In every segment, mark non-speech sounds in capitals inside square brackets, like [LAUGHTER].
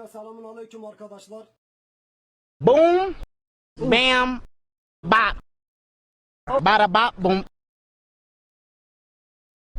Öncelikle selamun aleyküm arkadaşlar. Boom, bam, bop, bada bop, boom,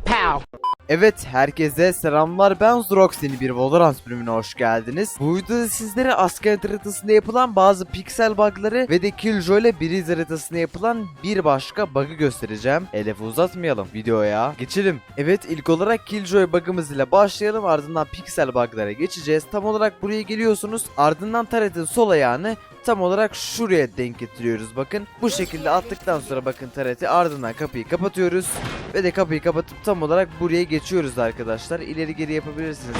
pow. Evet herkese selamlar ben Zrox yeni bir Valorant bölümüne hoş geldiniz. Bu videoda sizlere asker haritasında yapılan bazı piksel bug'ları ve de Killjoy ile Breeze haritasında yapılan bir başka bug'ı göstereceğim. Hedefi uzatmayalım videoya geçelim. Evet ilk olarak Killjoy bug'ımız ile başlayalım ardından piksel bug'lara geçeceğiz. Tam olarak buraya geliyorsunuz ardından taretin sol ayağını tam olarak şuraya denk getiriyoruz bakın. Bu şekilde attıktan sonra bakın tareti ardından kapıyı kapatıyoruz. Ve de kapıyı kapatıp tam olarak buraya geçiyoruz arkadaşlar. İleri geri yapabilirsiniz.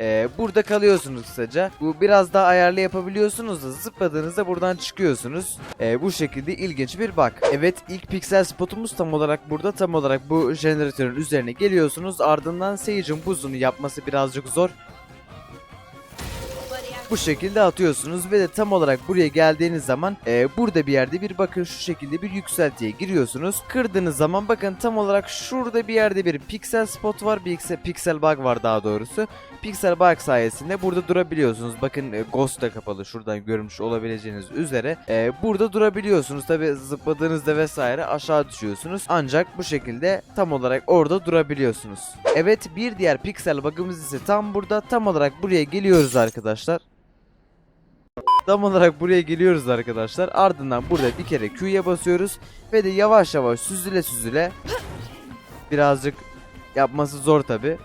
Ee, burada kalıyorsunuz kısaca. Bu biraz daha ayarlı yapabiliyorsunuz da zıpladığınızda buradan çıkıyorsunuz. Ee, bu şekilde ilginç bir bak. Evet ilk piksel spotumuz tam olarak burada. Tam olarak bu jeneratörün üzerine geliyorsunuz. Ardından Sage'in buzunu yapması birazcık zor. Bu şekilde atıyorsunuz ve de tam olarak buraya geldiğiniz zaman e, burada bir yerde bir bakın şu şekilde bir yükseltiye giriyorsunuz. Kırdığınız zaman bakın tam olarak şurada bir yerde bir piksel spot var. Bir piksel, bug var daha doğrusu. Piksel bug sayesinde burada durabiliyorsunuz. Bakın e, ghost da kapalı şuradan görmüş olabileceğiniz üzere. E, burada durabiliyorsunuz. Tabi zıpladığınızda vesaire aşağı düşüyorsunuz. Ancak bu şekilde tam olarak orada durabiliyorsunuz. Evet bir diğer piksel bug'ımız ise tam burada. Tam olarak buraya geliyoruz arkadaşlar. Tam olarak buraya geliyoruz arkadaşlar. Ardından burada bir kere Q'ya basıyoruz. Ve de yavaş yavaş süzüle süzüle. Birazcık yapması zor tabi.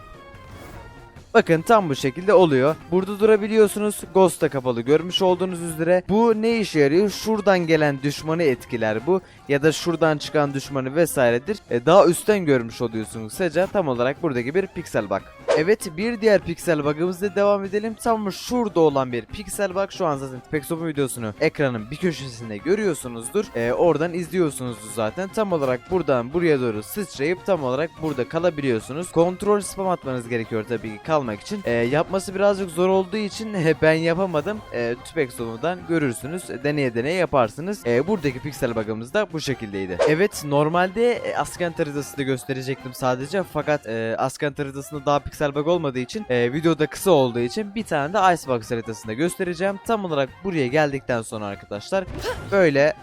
Bakın tam bu şekilde oluyor. Burada durabiliyorsunuz. Ghost da kapalı görmüş olduğunuz üzere. Bu ne işe yarıyor? Şuradan gelen düşmanı etkiler bu. Ya da şuradan çıkan düşmanı vesairedir. E, daha üstten görmüş oluyorsunuz kısaca. Tam olarak buradaki bir piksel bug. Evet bir diğer piksel bug'ımızla devam edelim. Tam şurada olan bir piksel bug. Şu an zaten Pexop'un videosunu ekranın bir köşesinde görüyorsunuzdur. E, oradan izliyorsunuzdur zaten. Tam olarak buradan buraya doğru sıçrayıp tam olarak burada kalabiliyorsunuz. Kontrol spam atmanız gerekiyor tabii ki kalmak için. E, yapması birazcık zor olduğu için [LAUGHS] ben yapamadım. E, Tüpexop'dan görürsünüz. Deneye deneye yaparsınız. E, buradaki piksel bug'ımız da bu şekildeydi. Evet normalde e, Askent haritasını gösterecektim sadece. Fakat e, Askent haritasında daha piksel bug olmadığı için e, videoda kısa olduğu için bir tane de Icebox haritasında göstereceğim. Tam olarak buraya geldikten sonra arkadaşlar böyle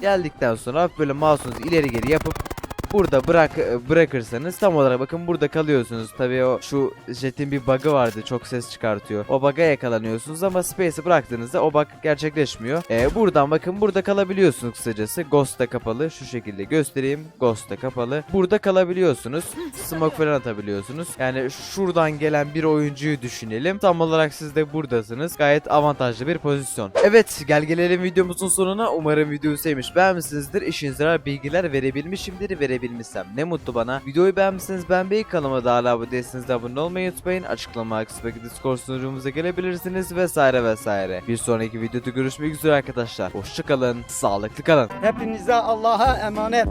geldikten sonra böyle mouse'unuzu ileri geri yapıp burada bırak bırakırsanız tam olarak bakın burada kalıyorsunuz. Tabii o şu jetin bir bug'ı vardı çok ses çıkartıyor. O bug'a yakalanıyorsunuz ama space'i bıraktığınızda o bug gerçekleşmiyor. Ee, buradan bakın burada kalabiliyorsunuz kısacası. Ghost da kapalı. Şu şekilde göstereyim. Ghost da kapalı. Burada kalabiliyorsunuz. Smoke falan atabiliyorsunuz. Yani şuradan gelen bir oyuncuyu düşünelim. Tam olarak siz de buradasınız. Gayet avantajlı bir pozisyon. Evet gel gelelim videomuzun sonuna. Umarım videoyu sevmiş beğenmişsinizdir. İşinize yarar bilgiler verebilmişimdir. Verebilmişsem ne mutlu bana. Videoyu beğenmişsiniz beğenmeyi kanalıma da hala bu değilseniz de abone olmayı unutmayın. Açıklama kısmındaki Discord sunucumuza gelebilirsiniz vesaire vesaire. Bir sonraki videoda görüşmek üzere arkadaşlar. Hoşçakalın. Sağlıklı kalın. Hepinize Allah'a emanet.